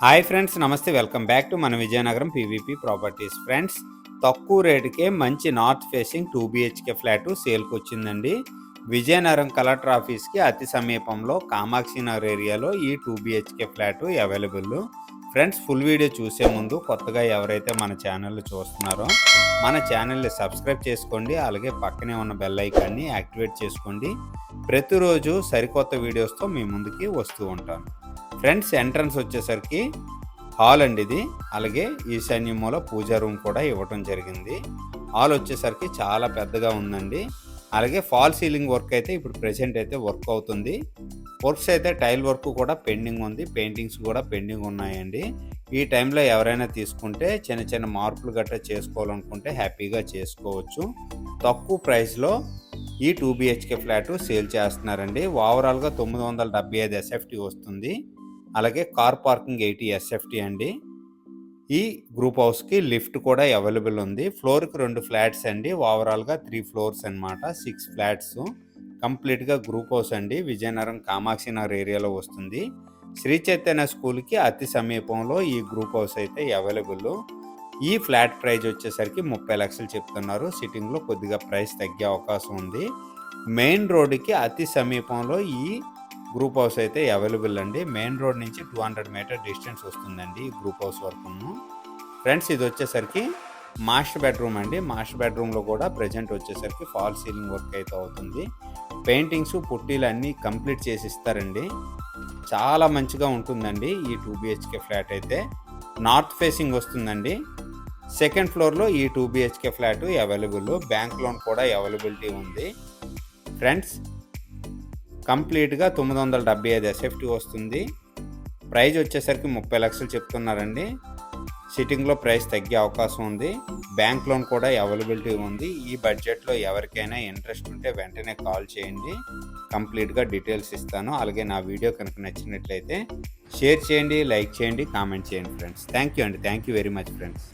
Hi friends నమస్తే. Welcome back to మన Vizianagaram PVP properties. Friends తక్కువ రేటుకే మంచి north facing two BHK flat సేల్కి వచ్చిందండి విజయనగరం కలెక్టర్ ఆఫీస్కి అతి సమీపంలో కామాక్షి నగర్ ఏరియాలో ఈ two BHK flat available. Friends full video చూసే ముందు కొత్తగా ఎవరైతే మన ఛానల్ చూస్తున్నారో మన ఛానల్ని సబ్స్క్రైబ్ చేసుకోండి. అలాగే పక్కనే ఉన్న బెల్ ఐకాన్ని యాక్టివేట్ చేసుకోండి. ప్రతిరోజు సరికొత్త వీడియోస్తో మీ ముందుకి వస్తూ ఉంటాను. ఫ్రెండ్స్ ఎంట్రన్స్ వచ్చేసరికి హాల్ అండి ఇది. అలాగే ఈశాన్య మూల పూజా రూమ్ కూడా ఇవ్వటం జరిగింది. హాల్ వచ్చేసరికి చాలా పెద్దగా ఉందండి. అలాగే ఫాల్ సీలింగ్ వర్క్ అయితే ఇప్పుడు ప్రెసెంట్ అయితే వర్క్ అవుతుంది. వర్క్స్ అయితే టైల్ వర్క్ కూడా పెండింగ్ ఉంది. పెయింటింగ్స్ కూడా పెండింగ్ ఉన్నాయండి. ఈ టైంలో ఎవరైనా తీసుకుంటే చిన్న చిన్న మార్పులు గట్రా చేసుకోవాలనుకుంటే హ్యాపీగా చేసుకోవచ్చు. తక్కువ ప్రైస్లో ఈ టూ బిహెచ్కే ఫ్లాట్ సేల్ చేస్తున్నారండి. ఓవరాల్గా తొమ్మిది వందల డెబ్బై ఐదు ఎస్ఎఫ్టీ వస్తుంది. అలాగే కార్ పార్కింగ్ ఎయిటీ ఎస్ఎఫ్టీ అండి. ఈ గ్రూప్ హౌస్కి లిఫ్ట్ కూడా అవైలబుల్ ఉంది. ఫ్లోర్కి రెండు ఫ్లాట్స్ అండి. ఓవరాల్గా త్రీ ఫ్లోర్స్ అన్నమాట. Six flats. కంప్లీట్గా గ్రూప్ హౌస్ అండి. విజయనగరం కామాక్షి నగర్ ఏరియాలో వస్తుంది. శ్రీ చైతన్య స్కూల్కి అతి సమీపంలో ఈ గ్రూప్ హౌస్ అయితే అవైలబుల్. ఈ ఫ్లాట్ ప్రైజ్ వచ్చేసరికి ముప్పై లక్షలు చెప్తున్నారు. సిట్టింగ్లో కొద్దిగా ప్రైస్ తగ్గే అవకాశం ఉంది. మెయిన్ రోడ్డుకి అతి సమీపంలో ఈ గ్రూప్ హౌస్ అయితే అవైలబుల్ అండి. మెయిన్ రోడ్ నుంచి టూ హండ్రెడ్ మీటర్ డిస్టెన్స్ వస్తుందండి ఈ గ్రూప్ హౌస్ వరకు. ఫ్రెండ్స్ ఇది వచ్చేసరికి మాస్టర్ బెడ్రూమ్ అండి. మాస్టర్ బెడ్రూమ్లో కూడా ప్రజెంట్ వచ్చేసరికి ఫాల్ సీలింగ్ వర్క్ అయితే అవుతుంది. పెయింటింగ్స్ పుట్టీలు అన్నీ కంప్లీట్ చేసి ఇస్తారండి. చాలా మంచిగా ఉంటుందండి ఈ టూ బిహెచ్కే ఫ్లాట్ అయితే. నార్త్ ఫేసింగ్ వస్తుందండి. సెకండ్ ఫ్లోర్లో ఈ two BHK flat available. Bank loan కూడా అవైలబిలిటీ ఉంది. ఫ్రెండ్స్ కంప్లీట్గా తొమ్మిది వందల డెబ్బై ఐదు ఎస్ఎఫ్టీ వస్తుంది. ప్రైజ్ వచ్చేసరికి ముప్పై లక్షలు చెప్తున్నారండి. సిట్టింగ్లో ప్రైస్ తగ్గే అవకాశం ఉంది. బ్యాంక్ లోన్ కూడా అవైలబిలిటీ ఉంది. ఈ బడ్జెట్లో ఎవరికైనా ఇంట్రెస్ట్ ఉంటే వెంటనే కాల్ చేయండి. కంప్లీట్గా డీటెయిల్స్ ఇస్తాను. అలాగే నా వీడియో కనుక నచ్చినట్లయితే షేర్ చేయండి లైక్ చేయండి కామెంట్ చేయండి ఫ్రెండ్స్. థ్యాంక్ యూ అండి. Thank you very much friends.